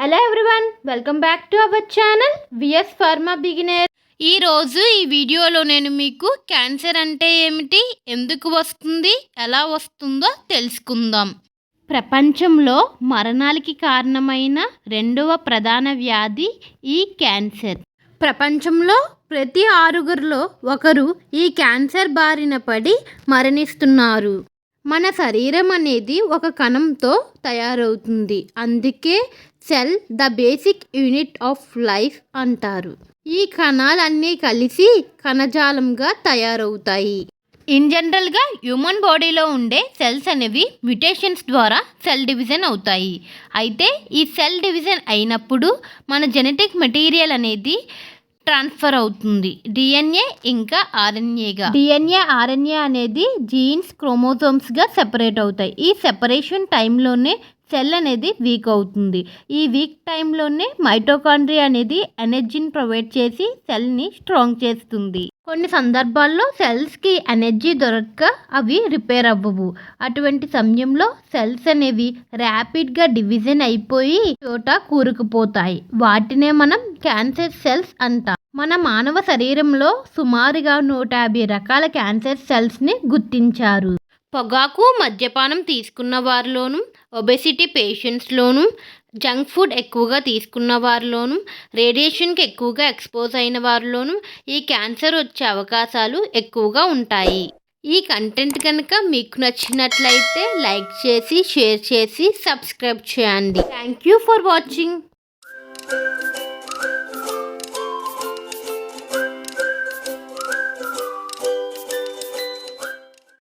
Hello everyone welcome back to our channel V S pharma beginner ఈరోజు ఈ వీడియోలో నేను మీకు క్యాన్సర్ అంటే ఏమిటి ఎందుకు వస్తుంది ఎలా వస్తుందో తెలుసుకుందాం. ప్రపంచంలో మరణాలకి కారణమైన రెండవ ప్రధాన వ్యాధి ఈ క్యాన్సర్. ప్రపంచంలో ప్రతి ఆరుగురిలో ఒకరు ఈ క్యాన్సర్ బారిన పడి మరణిస్తున్నారు. మన శరీరం అనేది ఒక కణంతో తయారవుతుంది. అందుకే cell the basic unit of life అంటారు. ఈ కణాలన్నీ కలిసి కణజాలంగా తయారవుతాయి. ఇన్ జనరల్గా హ్యూమన్ బాడీలో ఉండే సెల్స్ అనేవి మ్యుటేషన్స్ ద్వారా సెల్ డివిజన్ అవుతాయి. అయితే ఈ సెల్ డివిజన్ అయినప్పుడు మన జెనెటిక్ మెటీరియల్ అనేది ట్రాన్స్ఫర్ అవుతుంది. డిఎన్ఏ ఇంకా ఆర్ఎన్ఏగా. డిఎన్ఏ ఆర్ఎన్ఏ అనేది జీన్స్ క్రోమోజోమ్స్గా సెపరేట్ అవుతాయి. ఈ సెపరేషన్ టైంలోనే సెల్ అనేది వీక్ అవుతుంది. ఈ వీక్ టైంలోనే మైటోకాండ్రియా అనేది ఎనర్జీని ప్రొవైడ్ చేసి సెల్ని స్ట్రాంగ్ చేస్తుంది. కొన్ని సందర్భాల్లో సెల్స్కి ఎనర్జీ దొరక్క అవి రిపేర్ అవ్వవు. అటువంటి సమయంలో సెల్స్ అనేవి ర్యాపిడ్గా డివిజన్ అయిపోయి చోట కూరుకుపోతాయి. వాటినే మనం క్యాన్సర్ సెల్స్ అంటాం. మన మానవ శరీరంలో సుమారుగా నూట యాభై రకాల క్యాన్సర్ సెల్స్ని గుర్తించారు. పొగాకు మద్యపానం తీసుకున్న వారిలోనూ ఒబెసిటీ పేషెంట్స్లోనూ జంక్ ఫుడ్ ఎక్కువగా తీసుకున్న వారిలోనూ రేడియేషన్కి ఎక్కువగా ఎక్స్పోజ్ అయిన వారిలోనూ ఈ క్యాన్సర్ వచ్చే అవకాశాలు ఎక్కువగా ఉంటాయి. ఈ కంటెంట్ కనుక మీకు నచ్చినట్లయితే లైక్ చేసి షేర్ చేసి సబ్స్క్రైబ్ చేయండి. Thank you for watching.